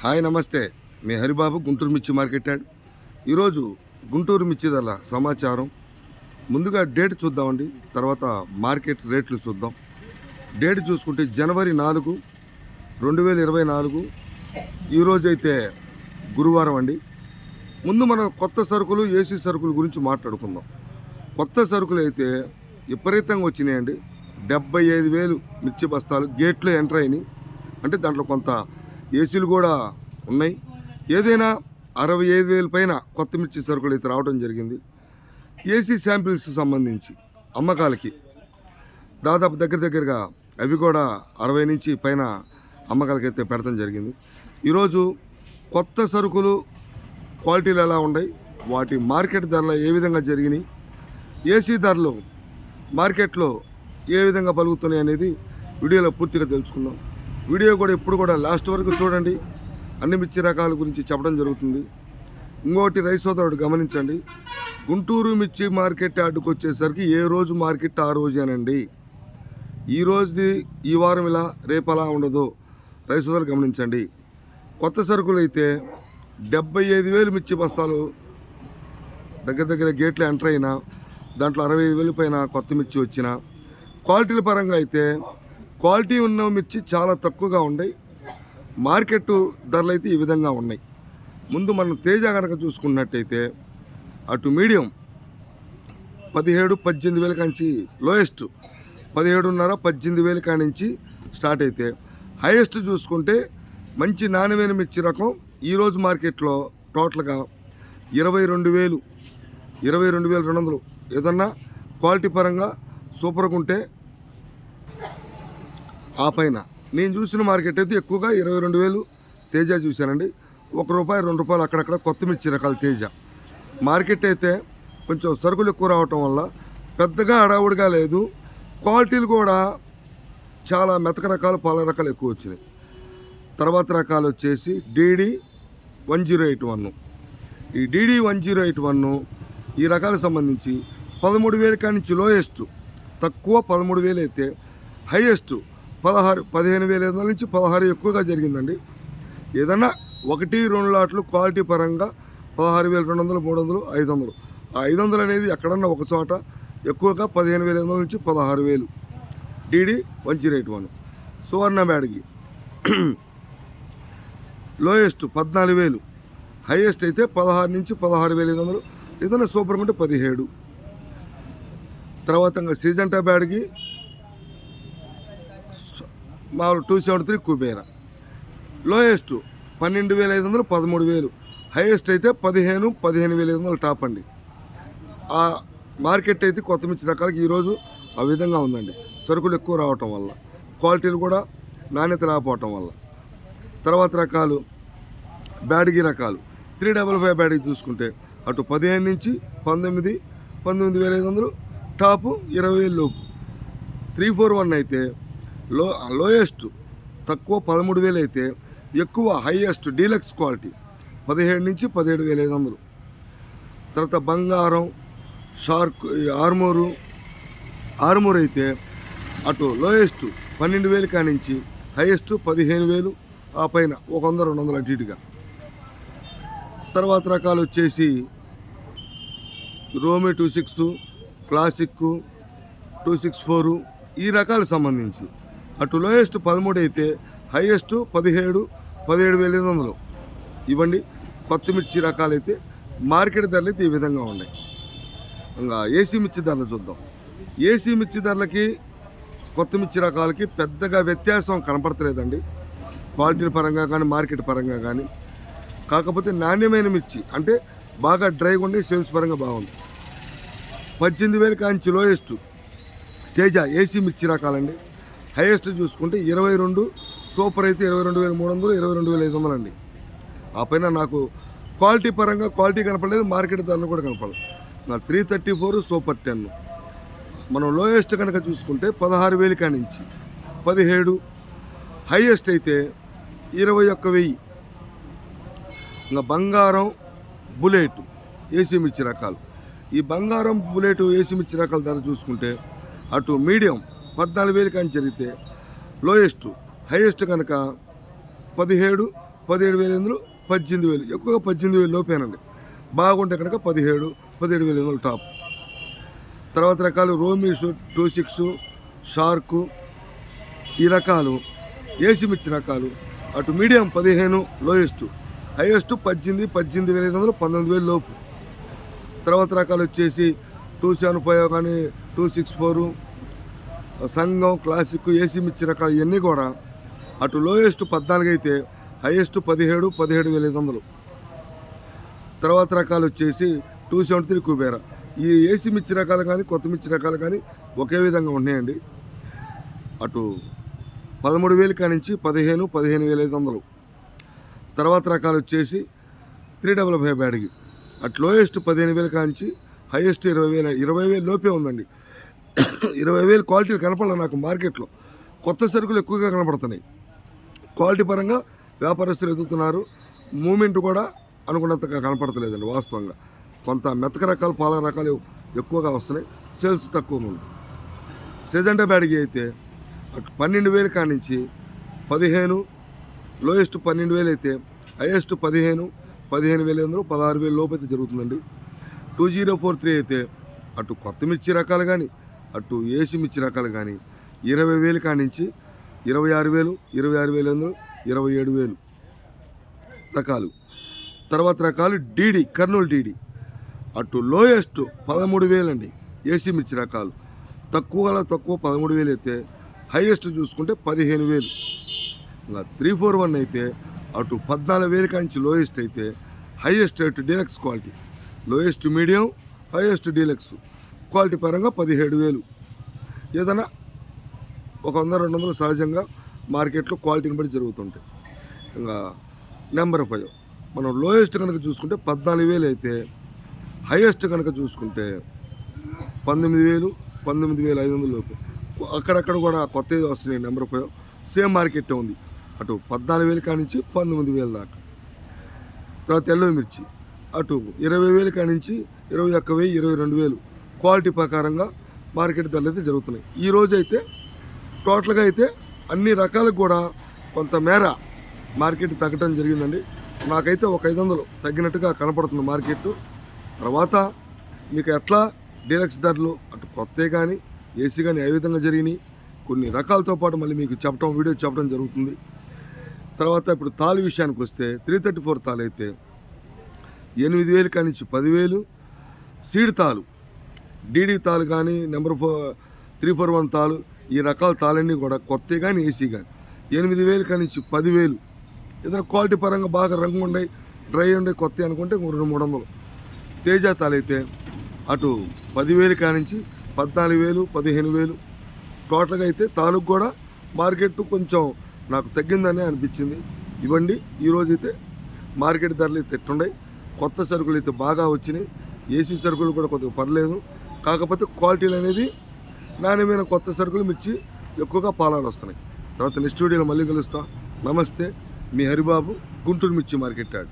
Hi నమస్తే. మీ హరిబాబు గుంటూరు మిర్చి market add. ఈరోజు గుంటూరు మిర్చి ధరల సమాచారం. ముందుగా డేట్ చూద్దామండి. తర్వాత మార్కెట్ రేట్లు చూద్దాం. డేట్ చూసుకుంటే జనవరి నాలుగు రెండు వేల ఇరవై నాలుగు. ఈరోజు అయితే గురువారం అండి. ముందు మనం కొత్త సరుకులు ఏసీ సరుకుల గురించి మాట్లాడుకుందాం. కొత్త సరుకులు అయితే విపరీతంగా వచ్చినాయండి. డెబ్బై ఐదు వేలు మిర్చి బస్తాలు గేట్లో ఎంటర్ అయినాయి. అంటే దాంట్లో కొంత ఏసీలు కూడా ఉన్నాయి. ఏదైనా అరవై ఐదు వేల పైన కొత్త మిర్చి సరుకులు అయితే రావడం జరిగింది. ఏసీ శాంపిల్స్ సంబంధించి అమ్మకాలకి దాదాపు దగ్గర దగ్గరగా అవి కూడా అరవై నుంచి పైన అమ్మకాలకి అయితే పెడతాం జరిగింది. ఈరోజు కొత్త సరుకులు క్వాలిటీలు ఎలా ఉన్నాయి? వాటి మార్కెట్ ధరలు ఏ విధంగా జరిగినాయి? ఏసీ ధరలు మార్కెట్లో ఏ విధంగా పలుకుతున్నాయి అనేది వీడియోలో పూర్తిగా తెలుసుకుందాం. వీడియో కూడా ఇప్పుడు కూడా లాస్ట్ వరకు చూడండి. అన్ని మిర్చి రకాల గురించి చెప్పడం జరుగుతుంది. ఇంకోటి రైస్ సోదరుడు గమనించండి. గుంటూరు మిర్చి మార్కెట్ యార్డుకు వచ్చేసరికి ఏ రోజు మార్కెట్ ఆ రోజేనండి ఈ రోజుది ఈ వారం ఇలా రేపు అలా ఉండదు. రైస్ సోదరులు గమనించండి. కొత్త సరుకులు అయితే డెబ్బై ఐదు వేలు మిర్చి బస్తాలు దగ్గర దగ్గర గేట్లు ఎంటర్ అయినా దాంట్లో అరవై ఐదు వేలు పైన కొత్త మిర్చి వచ్చిన క్వాలిటీల పరంగా అయితే క్వాలిటీ ఉన్న మిర్చి చాలా తక్కువగా ఉన్నాయి మార్కెట్ ధరలు అయితే ఈ విధంగా ఉన్నాయి. ముందు మనం తేజ కనుక చూసుకున్నట్టయితే అటు మీడియం పదిహేడు పద్దెనిమిది వేల కాంచి లోయెస్ట్ పదిహేడున్నర పద్దెనిమిది వేల కానించి స్టార్ట్ అయితే. హైయెస్ట్ చూసుకుంటే మంచి నాణ్యమైన మిర్చి రకం ఈరోజు మార్కెట్లో టోటల్గా ఇరవై రెండు వేలు ఇరవై రెండు వేల రెండు వందలు. ఏదన్నా క్వాలిటీ పరంగా సూపర్గా ఉంటే ఆ పైన. నేను చూసిన మార్కెట్ అయితే ఎక్కువగా ఇరవై రెండు వేలు తేజ చూశానండి. ఒక రూపాయి రెండు రూపాయలు అక్కడక్కడ కొత్త మిర్చి రకాల తేజ. మార్కెట్ అయితే కొంచెం సరుకులు ఎక్కువ రావటం వల్ల పెద్దగా అడావుడిగా లేదు. క్వాలిటీలు కూడా చాలా మెతక రకాలు పాల రకాలు ఎక్కువ వచ్చినాయి. తర్వాత రకాలు వచ్చేసి DD one zero eight one. ఈ DD one zero eight one ఈ రకాలకు సంబంధించి పదమూడు వేల కాడి నుంచి లోయెస్ట్. తక్కువ పదమూడు వేలు అయితే హైయెస్ట్. పదహారు పదిహేను వేల ఐదు వందల నుంచి పదహారు ఎక్కువగా జరిగిందండి. ఏదన్నా ఒకటి రెండు లాట్లు క్వాలిటీ పరంగా పదహారు వేల రెండు వందలు మూడు వందలు ఐదు వందలు. ఆ ఐదు వందలు అనేది ఎక్కడన్నా ఒక చోట ఎక్కువగా పదిహేను వేల ఐదు వందల నుంచి పదహారు వేలు. DD one zero eight one Suvarna బ్యాడ్కి lowest పద్నాలుగు వేలు. హైయెస్ట్ అయితే పదహారు నుంచి పదహారు వేల ఐదు వందలు. ఏదైనా సూపర్ ఉంటే పదిహేడు. తర్వాత సీజంటా బ్యాడ్కి మామూలు two seventy three Kubera. Lowest పన్నెండు వేల ఐదు వందలు పదమూడు వేలు. హైయెస్ట్ అయితే పదిహేను పదిహేను వేల ఐదు వందలు టాప్ అండి. ఆ మార్కెట్ అయితే కొత్త మిర్చి రకాలకి ఈరోజు ఆ విధంగా ఉందండి. సరుకులు ఎక్కువ రావటం వల్ల క్వాలిటీలు కూడా నాణ్యత రాకపోవటం వల్ల. తర్వాత రకాలు బ్యాడ్గి రకాలు. త్రీ డబల్ ఫైవ్ బ్యాడ్కి చూసుకుంటే అటు పదిహేను నుంచి పంతొమ్మిది పంతొమ్మిది వేల ఐదు వందలు టాపు ఇరవై వేలు లోపు. త్రీ ఫోర్ వన్ అయితే లో లోయెస్ట్ తక్కువ పదమూడు వేలు అయితే ఎక్కువ హైయెస్ట్ డీలక్స్ క్వాలిటీ పదిహేడు నుంచి పదిహేడు వేల ఐదు వందలు. తర్వాత బంగారం షార్క్ ఈ ఆర్మూరు ఆర్మూర్ అయితే అటు లోయెస్ట్ పన్నెండు వేలు కానించి హైయెస్ట్ పదిహేను వేలు ఆ పైన ఒక వంద రెండు వందలు అటు ఇటుగా. తర్వాత రకాలు వచ్చేసి రోమి two six classic two six four ఈ రకాలకు సంబంధించి. అటు లోయెస్ట్ పదమూడు అయితే హైయెస్ట్ పదిహేడు పదిహేడు వేల ఎనిమిది వందలు. ఇవ్వండి కొత్త మిర్చి రకాలైతే మార్కెట్ ధరలు అయితే ఈ విధంగా ఉన్నాయి. ఇంకా ఏసీ మిర్చి ధరలు చూద్దాం. ఏసీ మిర్చి ధరలకి కొత్త మిర్చి రకాలకి పెద్దగా వ్యత్యాసం కనపడతలేదండి. క్వాలిటీ పరంగా కానీ మార్కెట్ పరంగా కానీ. కాకపోతే నాణ్యమైన మిర్చి అంటే బాగా డ్రైగా ఉండి సేల్స్ పరంగా బాగుంది. పద్దెనిమిది వేలు కాంచి లోయెస్ట్ తేజ ఏసీ మిర్చి రకాలండి. హైయెస్ట్ చూసుకుంటే ఇరవై రెండు సూపర్ అయితే ఇరవై రెండు వేల మూడు వందలు ఇరవై రెండు వేల ఐదు వందలు అండి ఆ పైన నాకు క్వాలిటీ పరంగా క్వాలిటీ కనపడలేదు మార్కెట్ ధరలు కూడా కనపడలేదు. నా three thirty four super ten. మనం లోయెస్ట్ కనుక చూసుకుంటే పదహారు వేలు కానించి పదిహేడు హైయెస్ట్ అయితే ఇరవై ఒక్క వెయ్యి. ఇంకా బంగారం బుల్లెట్ ఏసీ మిర్చి రకాలు. ఈ బంగారం బుల్లెట్ ఏసీ మిర్చి రకాల ధర చూసుకుంటే అటు మీడియం పద్నాలుగు వేలు కానీ జరిగితే లోయెస్ట్ హైయెస్ట్ కనుక పదిహేడు పదిహేడు వేల ఎనిమిదిలు పద్దెనిమిది వేలు ఎక్కువగా పద్దెనిమిది వేలు లోపేనండి. బాగుంటే కనుక పదిహేడు పదిహేడు వేల ఎనిమిది టాప్. తర్వాత రకాలు రోమీస్ టూ సిక్స్ షార్కు ఈ రకాలు ఏసీ మిర్చి రకాలు అటు మీడియం పదిహేను లోయెస్ట్ హైయెస్ట్ పద్దెనిమిది పద్దెనిమిది వేల ఐదు వందలు పంతొమ్మిది వేలు లోపు. తర్వాత రకాలు వచ్చేసి టూ సెవెన్ ఫైవ్ కానీ టూ సిక్స్ ఫోరు సంఘం క్లాసిక్ ఏసీ మిర్చి రకాలు ఇవన్నీ కూడా అటు లోయెస్ట్ పద్నాలుగు అయితే హైయెస్ట్ పదిహేడు పదిహేడు వేల ఐదు వందలు. తర్వాత రకాలు వచ్చేసి టూ సెవెంటీ త్రీ కుబేరా. ఈ ఏసీ మిర్చి రకాలు కానీ కొత్త మిర్చి రకాలు కానీ ఒకే విధంగా ఉన్నాయండి. అటు పదమూడు వేలు కానించి పదిహేను పదిహేను వేల ఐదు వందలు. తర్వాత రకాలు వచ్చేసి త్రీ డబల్ ఫైవ్ బ్యాడ్కి అటు లోయెస్ట్ పదిహేను వేలు కానించి హైయెస్ట్ ఇరవై వేల ఇరవై వేలు లోపే ఉందండి. ఇరవై వేలు క్వాలిటీలు కనపడాలి నాకు మార్కెట్లో. కొత్త సరుకులు ఎక్కువగా కనపడుతున్నాయి. క్వాలిటీ పరంగా వ్యాపారస్తులు ఎదుగుతున్నారు. మూమెంట్ కూడా అనుకున్నంతగా కనపడతలేదండి వాస్తవంగా. కొంత మెతక రకాలు పాల రకాలు ఎక్కువగా వస్తున్నాయి. సేల్స్ తక్కువ ఉంది. సెజెండా బ్యాడ్కి అయితే అటు పన్నెండు వేలు కానించి పదిహేను లోయెస్ట్ పన్నెండు వేలు అయితే హైయెస్ట్ పదిహేను పదిహేను వేలు ఎందుకు పదహారు వేలు లోపు అయితే జరుగుతుందండి. టూ జీరో ఫోర్ త్రీ అయితే అటు కొత్త మిర్చి రకాలు కానీ అటు ఏసీ మిర్చి రకాలు కానీ ఇరవై వేలు కానించి ఇరవై ఆరు వేలు ఇరవై ఆరు వేలు ఎందుకు ఇరవై ఏడు వేలు రకాలు. తర్వాత రకాలు డీడీ కర్నూలు డీడీ. అటు లోయెస్ట్ పదమూడు వేలండి ఏసీ మిర్చి రకాలు తక్కువలో తక్కువ పదమూడు వేలు అయితే హైయెస్ట్ చూసుకుంటే పదిహేను వేలు. ఇంకా త్రీ ఫోర్ వన్ అయితే అటు పద్నాలుగు వేలు కాంచి లోయెస్ట్ అయితే హైయెస్ట్ అటు deluxe quality. Lowest medium highest deluxe. Quality పరంగా పదిహేడు వేలు. ఏదైనా ఒక వంద రెండు వందలు సహజంగా మార్కెట్లో క్వాలిటీని బట్టి జరుగుతుంటాయి. ఇంకా నెంబర్ ఫైవ్ మనం లోయెస్ట్ కనుక చూసుకుంటే పద్నాలుగు వేలు అయితే హైయెస్ట్ కనుక చూసుకుంటే పంతొమ్మిది వేలు పంతొమ్మిది వేల ఐదు వందల లోపు. అక్కడక్కడ కూడా కొత్తవి వస్తున్నాయి నెంబర్ ఫైవ్. సేమ్ మార్కెట్ ఉంది. అటు పద్నాలుగు వేలు కానించి పంతొమ్మిది వేల దాకా. తర్వాత ఎల్లో మిర్చి అటు ఇరవై వేలు కానించి ఇరవై ఒక్క వెయ్యి ఇరవై రెండు వేలు. క్వాలిటీ ప్రకారంగా మార్కెట్ ధరలు అయితే జరుగుతున్నాయి. ఈ అయితే టోటల్గా అయితే అన్ని రకాలకు కూడా కొంత మేర మార్కెట్ తగ్గడం జరిగిందండి. నాకైతే ఒక ఐదు వందలు తగ్గినట్టుగా కనపడుతుంది మార్కెట్. తర్వాత మీకు ఎట్లా డీలక్స్ ధరలు అటు కొత్త కానీ ఏసీ కానీ ఏ విధంగా జరిగినాయి కొన్ని రకాలతో పాటు మళ్ళీ మీకు చెప్పడం వీడియో చెప్పడం జరుగుతుంది. తర్వాత ఇప్పుడు తాలు విషయానికి వస్తే త్రీ థర్టీ ఫోర్ తాలు అయితే ఎనిమిది వేలు కానించి పదివేలు సీడ్ తాలు డీడీ తాలు కానీ number four three four one తాలు ఈ రకాల తాళన్నీ కూడా కొత్త కానీ ఏసీ కానీ. ఎనిమిది వేలు కానించి పదివేలు ఏదైనా క్వాలిటీ పరంగా బాగా రంగు ఉండే డ్రై ఉండే కొత్త అనుకుంటే రెండు మూడు వందలు. తేజ తాలైతే అటు పదివేలు కానించి పద్నాలుగు వేలు పదిహేను వేలు. టోటల్గా అయితే తాలూకు కూడా మార్కెట్ కొంచెం నాకు తగ్గిందని అనిపించింది. ఇవ్వండి ఈరోజు అయితే మార్కెట్ ధరలు అయితే ఎట్టుండే కొత్త సరుకులు అయితే బాగా వచ్చినాయి ఏసీ సరుకులు కూడా కొద్దిగా పర్లేదు. కాకపోతే క్వాలిటీలు అనేది నాణ్యమైన కొత్త సరుకులు మిర్చి ఎక్కువగా పాలాలు వస్తున్నాయి. తర్వాత నెక్స్ట్ వీడియోలో మళ్ళీ కలుస్తా. నమస్తే మీ హరిబాబు గుంటూరు మిర్చి మార్కెట్ యాడ్.